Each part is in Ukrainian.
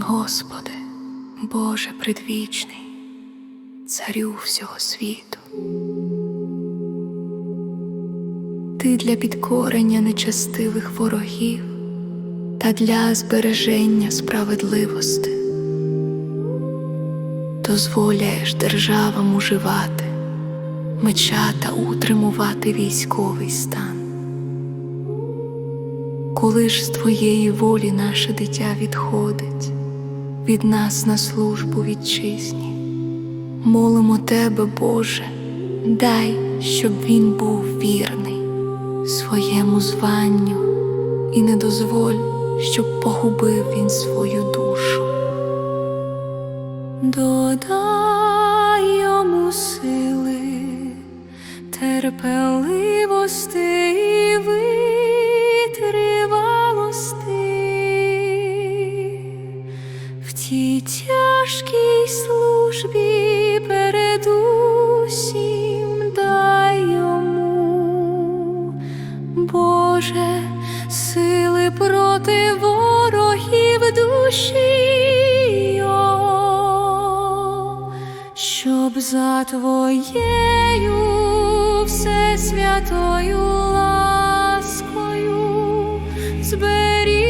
Господи, Боже предвічний, царю всього світу. Ти для підкорення нечестивих ворогів та для збереження справедливости дозволяєш державам уживати меча та утримувати військовий стан. Коли ж з твоєї волі наше дитя відходить від нас на службу вітчизні, молимо тебе, Боже, дай, щоб він був вірний своєму званню і не дозволь, щоб погубив він свою душу. Додай йому сили, терпеливости і Боже, сили проти ворогів душі о, щоб за твоєю всесвятою ласкою зберіг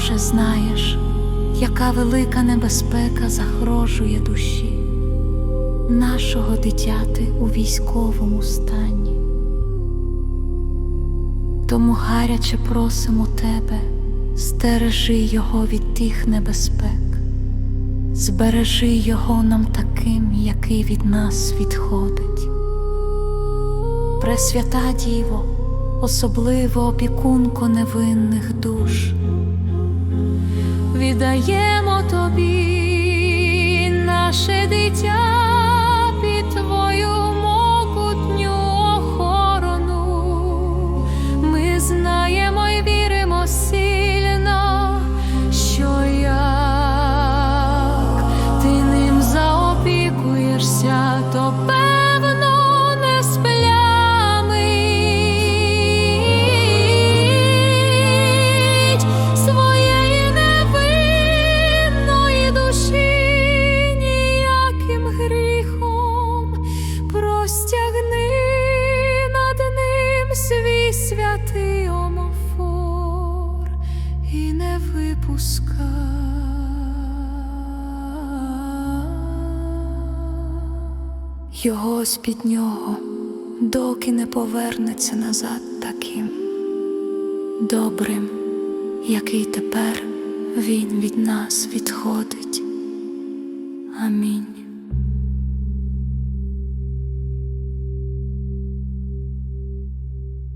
Боже, знаєш, яка велика небезпека загрожує душі нашого дитяти у військовому стані. Тому гаряче просимо тебе, стережи його від тих небезпек, збережи його нам таким, який від нас відходить. Пресвята Діво, особливо опікунко невинних душ, віддаємо тобі наше дитя його з-під нього, доки не повернеться назад таким добрим, який тепер він від нас відходить. Амінь.